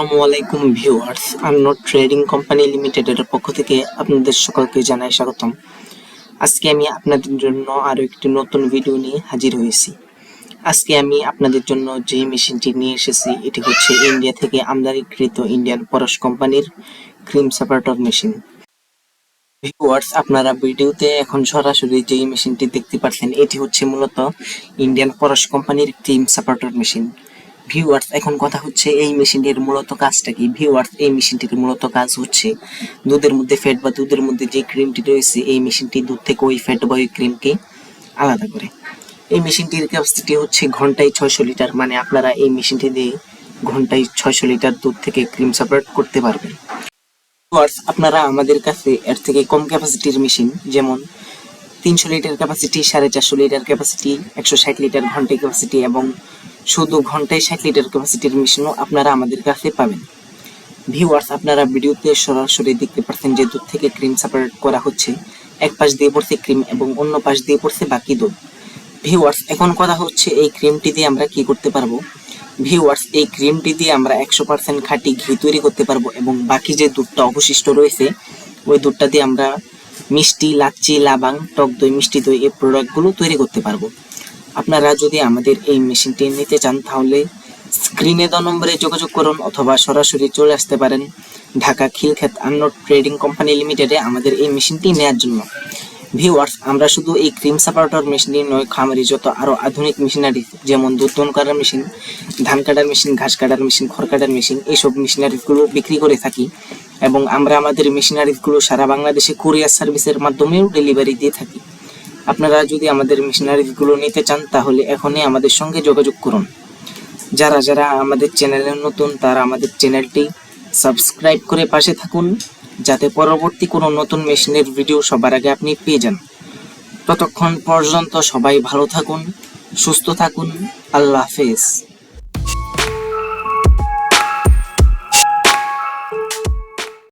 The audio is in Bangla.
আলাইকুম ভিউয়ার্স আন্নো ট্রেডিং কোম্পানি লিমিটেডের পক্ষ থেকে আপনাদের সকলকে জানাই স্বাগতম। আজকে আমি আপনাদের জন্য আরও একটি নতুন ভিডিও নিয়ে হাজির হয়েছি। আজকে আমি আপনাদের জন্য যে মেশিনটি নিয়ে এসেছি, এটি হচ্ছে ইন্ডিয়া থেকে আমদানিকৃত ইন্ডিয়ান পরশ কোম্পানির ক্রিম সেপারেটর মেশিন ভিউয়ার্স, আপনারা ভিডিওতে এখন সরাসরি যে মেশিনটি দেখতে পাচ্ছেন, এটি হচ্ছে মূলত ইন্ডিয়ান পরশ কোম্পানির ক্রিম সেপারেটর মেশিন ভিউয়ার্স এখন কথা হচ্ছে এই মেশিনটির মূলত কাজটা কি? ভিউয়ার্স এই মেশিনটির মূলত কাজ হচ্ছে দুধের মধ্যে ফ্যাট বা দুধের মধ্যে যে ক্রিমটি রয়েছে, এই মেশিনটি দুধ থেকে ওই ফ্যাট বা ওই ক্রিমকে আলাদা করে। এই মেশিনটির ক্যাপাসিটি হচ্ছে ঘন্টায় ছয়শো লিটার মানে আপনারা এই মেশিনটি দিয়ে ঘন্টায় ছয়শো লিটার দুধ থেকে ক্রিম সেপারেট করতে পারবেন। আপনারা আমাদের কাছে এর থেকে কম ক্যাপাসিটির মেশিন যেমন তিনশো লিটার ক্যাপাসিটি সাড়ে চারশো লিটার ক্যাপাসিটি একশো ষাট লিটার ঘন্টায় ক্যাপাসিটি এবং শুধু ঘন্টায় ষাট লিটার ক্যাপাসিটির মেশিনও আপনারা আমাদের কাছে পাবেন। ভিউয়ার্স আপনারা ভিডিওতে সরাসরি দেখতে পাচ্ছেন যে দুধ থেকে ক্রিম সেপারেট করা হচ্ছে। এক পাশ দিয়ে পড়ছে ক্রিম এবং অন্য পাশ দিয়ে পড়ছে বাকি দুধ। ভিউয়ার্স এখন কথা হচ্ছে এই ক্রিমটি দিয়ে আমরা কি করতে পারব? ভিউয়ার্স এই ক্রিমটি দিয়ে আমরা একশো পার্সেন্ট খাঁটি ঘি তৈরি করতে পারব এবং বাকি যে দুধটা অবশিষ্ট রয়েছে, ওই দুধটা দিয়ে আমরা মিষ্টি, লাচ্ছি, লাবাং, টক দই, মিষ্টি দই এই প্রোডাক্টগুলো তৈরি করতে পারব। আপনারা যদি আমাদের এই মেশিনটি নিতে চান, তাহলে স্ক্রিনে দ নম্বরে যোগাযোগ করুন অথবা সরাসরি চলে আসতে পারেন ঢাকা খিলক্ষেত আন্ন ট্রেডিং কোম্পানি লিমিটেডে আমাদের এই মেশিনটি নেয়ার জন্য। ভিউয়ার্স, আমরা শুধু এই ক্রিম সেপারেটর মেশিনটি নয়, খামারি যত আরও আধুনিক মেশিনারি, যেমন দুধ দহন করার মেশিন, ধান কাটার মেশিন, ঘাস কাটার মেশিন, খড় কাটার মেশিন, এইসব মেশিনারিগুলো বিক্রি করে থাকি এবং আমরা আমাদের মেশিনারিগুলো সারা বাংলাদেশে কুরিয়ার সার্ভিসের মাধ্যমেও ডেলিভারি দিয়ে থাকি। আপনারা যদি আমাদের মিশনারিজগুলো নিতে চান, তাহলে এখনই আমাদের সঙ্গে যোগাযোগ করুন। যারা যারা আমাদের চ্যানেলে নতুন, তারা আমাদের চ্যানেলটি সাবস্ক্রাইব করে পাশে থাকুন, যাতে পরবর্তী কোনো নতুন মেশিনের ভিডিও সবার আগে আপনি পেয়ে যান। ততক্ষণ পর্যন্ত সবাই ভালো থাকুন, সুস্থ থাকুন। আল্লাহ হাফেজ।